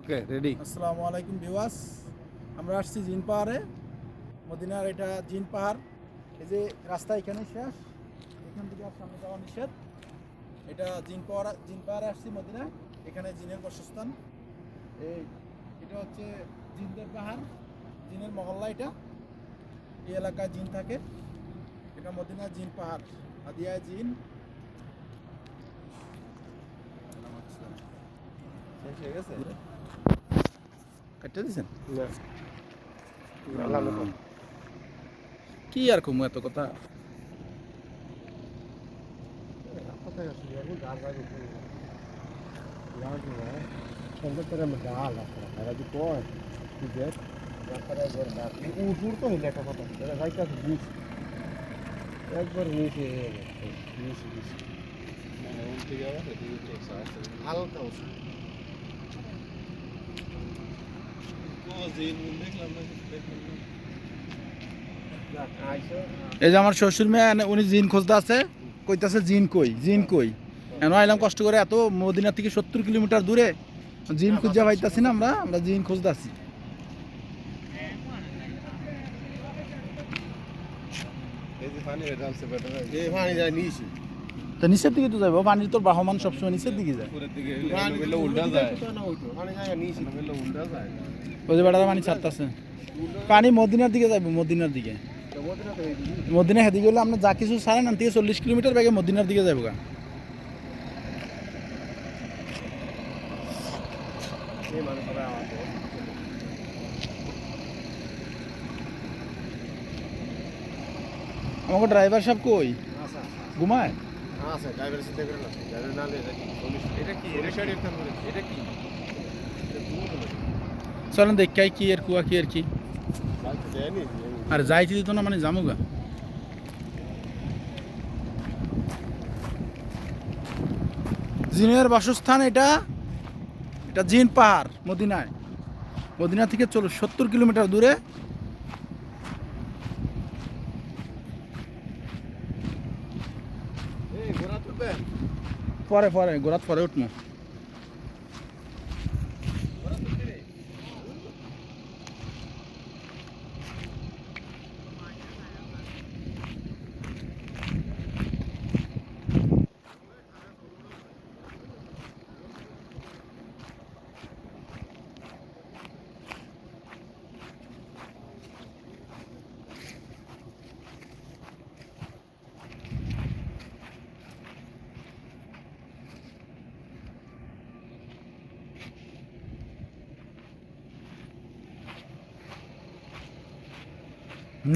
Okay ready আসসালামু আলাইকুম বিওয়াস আমরা আসছি জিন পাহাড়ে। মদিনার এটা জিন পাহাড়। এই যে রাস্তা এখানে শেষ এখান থেকে আর সামনে যাওয়া নিষেধ। এটা জিন পাহাড় জিন পাহাড়ে আসছি মদিনা এখানে জিনের বাসস্থান। এই এটা হচ্ছে জিনদের পাহাড় জিনের মহল্লা এটা। এই এলাকায় জিন থাকে। এটা মদিনা জিন পাহাড় আদিয়া জিন। কাটতে দিছেন কি আর কমু এত কথা একবার নিচে হালকা এই যে আমার শ্বশুর মেয়ে উনি জিন খুঁজতে আছে, কইতাছে জিন কই জিন কই। এন আইলাম কষ্ট করে, এত মদিনা থেকে সত্তর কিলোমিটার দূরে, জিন খুঁজে পাইতাছি না আমরা আমরা জিন খুঁজতে আছি। এই পানি যায় নিচে। তো নিচের দিকে তো যাব পানির তোর বাহমান সবসময় নিচের দিকে যায়। পানি ওই যে বেড়ারা পানি ছাড়তেছে। পানি মদিনার দিকে যাব মদিনার দিকে। মদিনা হেদিকে গেলে আমরা যা কিছু সারেন আন থেকে চল্লিশ কিলোমিটার ব্যাগে মদিনার দিকে যাব গা। আমাকে ড্রাইভার সাহেব কই? আচ্ছা ঘুমায় আচ্ছা ড্রাইভার চিন্তা করে না ড্রাইভার না এটা কি? এটা শাড়ি এটা কি? চলেন দেখাই কি আর কুয়া কি আর কি। আর যাইতে দিত না মানে যামু গা জিনের বাসস্থান এটা এটা জিন পাহাড় মদিনায়। মদিনা থেকে চলো সত্তর কিলোমিটার দূরে। পরে পরে গোড়াত পরে উঠবো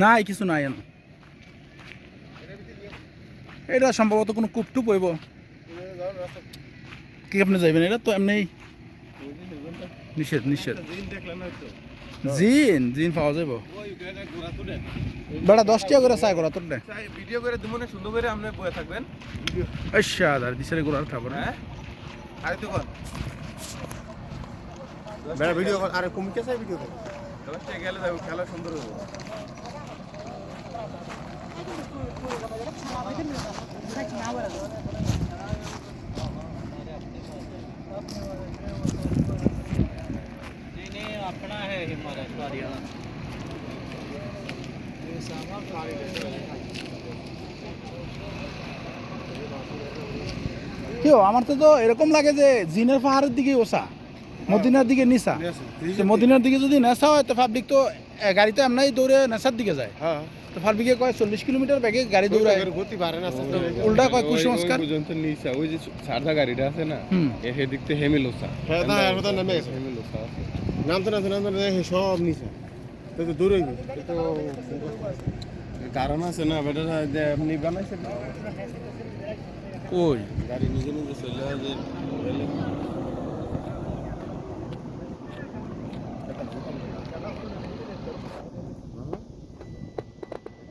নাই কিছু নাই এটা সম্ভবত কোনো কূপটুপ হইব। কি আপনি যাইবেন? এটা তো এমনি নিষেধ নিষেধ। জিন জিন পাওয়া যাব তুলেন বেড়া দশ টাকা করে চাই করা তোর ভিডিও করে দিমনে সুন্দর করে আপনি বয়ে থাকবেন আচ্ছা দার দিশারে গোড়ার খাবার হ্যাঁ? আরে তো কোন বেড়া ভিডিও কর। আরে কমিকে চাই ভিডিও কর। দশটা গেলে যাব খেলা সুন্দর হবে अपना है हिमालय हरियाणा কেউ আমার তো তো এরকম লাগে যে জিনের পাহাড়ের দিকে ওসা মদিনার দিকে নিসা তো মদিনার দিকে যদি নেশা হয় তো পাবলিক তো এ, গাড়ি তো এমনি দৌড়ে নেশার দিকে যায় হ্যাঁ তো পাবলিকে কয় চল্লিশ কিলোমিটার ব্যাগে গাড়ি দৌড়ায়? গতি পারে না উল্টা কয় কুসংস্কার? পর্যন্ত নিচা ওই যে সারদা গাড়িটা আছে না এ হেদিক থেকে হেমিলোসা। হ্যাঁ না আর কথা নামে গেছে। হেমিলোসা আছে। নামতে নামতে নামতে নামতে সব নিচে তো তো দূর তো কারণ আছে না বেটা যে আপনি বানাইছেন। কই? গাড়ি নিজে নিজে চলে যায় যে হুম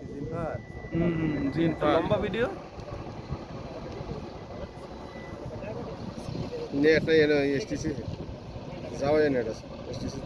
জিন পাহাড় লম্বা ভিডিও নেট নাই এসটিসি। যাওয়া যায় নেট আছে এসটিসি।